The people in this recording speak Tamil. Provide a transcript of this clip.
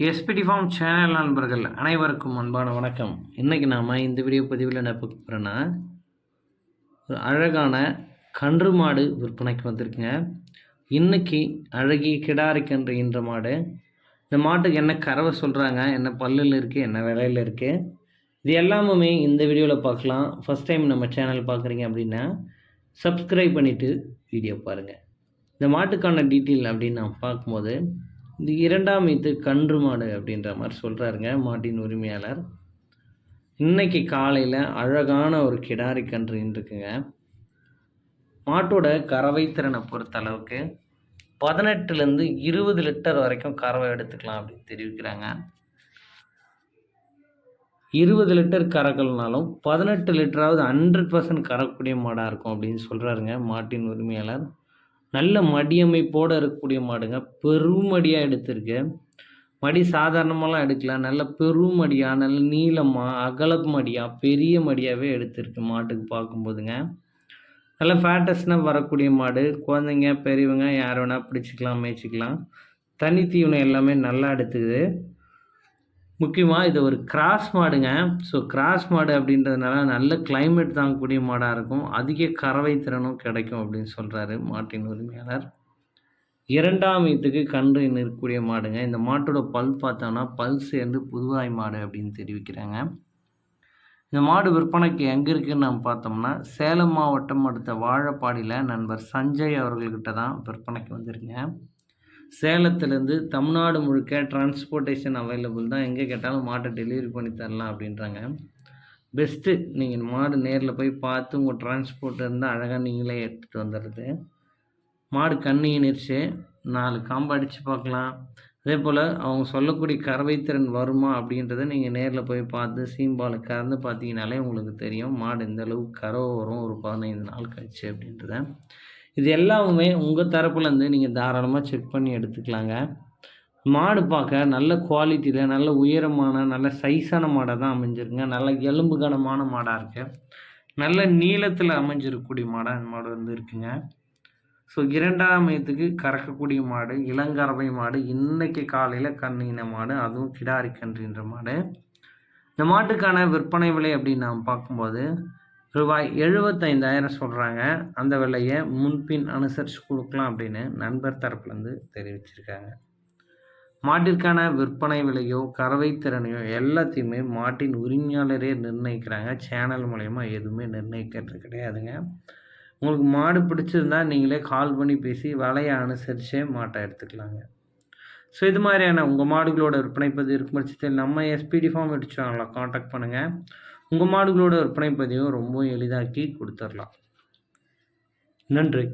எஸ்பிடி ஃபார்ம் சேனல் நண்பர்கள் அனைவருக்கும் அன்பான வணக்கம். இன்றைக்கி நாம் இந்த வீடியோ பதிவில் என்ன பார்க்க போகிறோன்னா ஒரு அழகான கன்று மாடு விற்பனைக்கு வந்திருக்குங்க. இன்றைக்கி அழகிய கிடாரி கன்று என்ற மாடு. இந்த மாட்டுக்கு என்ன கறவை சொல்கிறாங்க என்ன பல்லில் இருக்குது என்ன விலையில் இருக்குது இது எல்லாமே இந்த வீடியோவில் பார்க்கலாம். ஃபஸ்ட் டைம் நம்ம சேனல் பார்க்குறீங்க அப்படின்னா சப்ஸ்கிரைப் பண்ணிவிட்டு வீடியோ பாருங்கள் இந்த மாட்டுக்கான டீட்டெயில் அப்படின்னு நான் பார்க்கும்போது இது இரண்டாம் இது கன்று மாடு அப்படின்ற மாதிரி சொல்கிறாருங்க மாட்டின் உரிமையாளர். இன்னைக்கு காலையில் அழகான ஒரு கிடாரி கன்று இருக்குங்க. மாட்டோட கறவை திறனை பொறுத்த அளவுக்கு பதினெட்டுலேருந்து இருபது லிட்டர் வரைக்கும் கறவை எடுத்துக்கலாம் அப்படின்னு தெரிவிக்கிறாங்க. இருபது லிட்டர் கறக்கலனாலும் பதினெட்டு லிட்டராவது ஹண்ட்ரட் பர்சன்ட் கறக்கக்கூடிய மாடாக இருக்கும் அப்படின்னு சொல்கிறாருங்க மாட்டின் உரிமையாளர். நல்ல மடியமைப்போடு இருக்கக்கூடிய மாடுங்க. பெருமடியாக எடுத்திருக்கு. மடி சாதாரணமாலாம் எடுக்கல. நல்ல பெருமடியாக நல்ல நீளமாக அகல மடியாக பெரிய மடியாகவே எடுத்திருக்கு மாட்டுக்கு பார்க்கும்போதுங்க. நல்ல ஃபேட்டஸ்னால் வரக்கூடிய மாடு. குழந்தைங்க பெரியவங்க யார் வேணால் பிடிச்சிக்கலாம் மேய்ச்சிக்கலாம். தனி தீவனம் எல்லாமே நல்லா எடுத்துக்குது. முக்கியமாக இது ஒரு கிராஸ் மாடுங்க. ஸோ கிராஸ் மாடு அப்படின்றதுனால நல்ல கிளைமேட் தாங்கக்கூடிய மாடாக இருக்கும். அதிக கறவை திறனும் கிடைக்கும் அப்படின்னு சொல்கிறாரு மாட்டின் உரிமையாளர். இரண்டாம் வீட்டுக்கு கன்று நிற்கக்கூடிய மாடுங்க. இந்த மாட்டோட பல் பார்த்தோன்னா பல் சேர்ந்து புதுவாய் மாடு அப்படின்னு தெரிவிக்கிறாங்க. இந்த மாடு விற்பனைக்கு எங்கே இருக்குதுன்னு நம்ம பார்த்தோம்னா சேலம் மாவட்டம் அடுத்த வாழப்பாடியில் நண்பர் சஞ்சய் அவர்கள்கிட்ட தான் விற்பனைக்கு வந்திருங்க சேலத்துலேருந்து தமிழ்நாடு முழுக்க டிரான்ஸ்போர்ட்டேஷன் அவைலபிள் தான். எங்கே கேட்டாலும் மாட்டை டெலிவரி பண்ணி தரலாம் அப்படின்றாங்க. பெஸ்ட்டு நீங்கள் மாடு நேரில் போய் பார்த்து உங்கள் டிரான்ஸ்போர்ட் இருந்தால் அழகாக நீங்களே எடுத்துகிட்டு வந்துடுறது. மாடு கண்ணினிருச்சு நாலு காம்பு அடித்து பார்க்கலாம். அதே போல் அவங்க சொல்லக்கூடிய கறவைத்திறன் வருமா அப்படின்றத நீங்கள் நேரில் போய் பார்த்து சீம்பால் கறந்து பார்த்தீங்கனாலே உங்களுக்கு தெரியும். மாடு எந்த அளவுக்கு கறவை வரும் ஒரு பதினைந்து நாள் கழிச்சு அப்படின்றத. இது எல்லாமே உங்கள் தரப்புலேருந்து நீங்கள் தாராளமாக செக் பண்ணி எடுத்துக்கலாங்க. மாடு பார்க்க நல்ல குவாலிட்டியில் நல்ல உயரமான நல்ல சைஸான மாடாக தான் அமைஞ்சிருக்குங்க. நல்ல எலும்பு கனமான மாடாக இருக்குது நல்ல நீளத்தில் அமைஞ்சிருக்கக்கூடிய மாடாக இந்த மாடு வந்து இருக்குங்க. ஸோ இரண்டாம் மயத்துக்கு கறக்கக்கூடிய மாடு இளங்கறவை மாடு இன்றைக்கி காலையில் கண்ணின மாடு அதுவும் கிடாரி கன்றுன்ற மாடு. இந்த மாட்டுக்கான விற்பனை விலை அப்படின்னு நாம் பார்க்கும்போது ரூபாய் எழுபத்தைந்தாயிரம் சொல்கிறாங்க அந்த விலையை முன்பின் அனுசரித்து கொடுக்கலாம் அப்படின்னு நண்பர் தரப்புலேருந்து தெரிவிச்சிருக்காங்க. மாட்டிற்கான விற்பனை விலையோ கறவை திறனையோ எல்லாத்தையுமே மாட்டின் உரிமையாளரே நிர்ணயிக்கிறாங்க. சேனல் மூலயமா எதுவுமே நிர்ணயிக்கிறது கிடையாதுங்க. உங்களுக்கு மாடு பிடிச்சிருந்தா நீங்களே கால் பண்ணி பேசி விலையை அனுசரித்தே மாட்டை எடுத்துக்கலாங்க. ஸோ இது மாதிரியான உங்கள் மாடுகளோட விற்பனை பதிவு இருக்கும் பட்சத்தில் நம்ம எஸ்பிடி ஃபார்ம் அடிச்சாங்களா காண்டாக்ட் பண்ணுங்கள் உங்கள் மாடுகளோட விற்பனை பதிவும் ரொம்ப எளிதாக்கி கொடுத்துடலாம் நன்றி.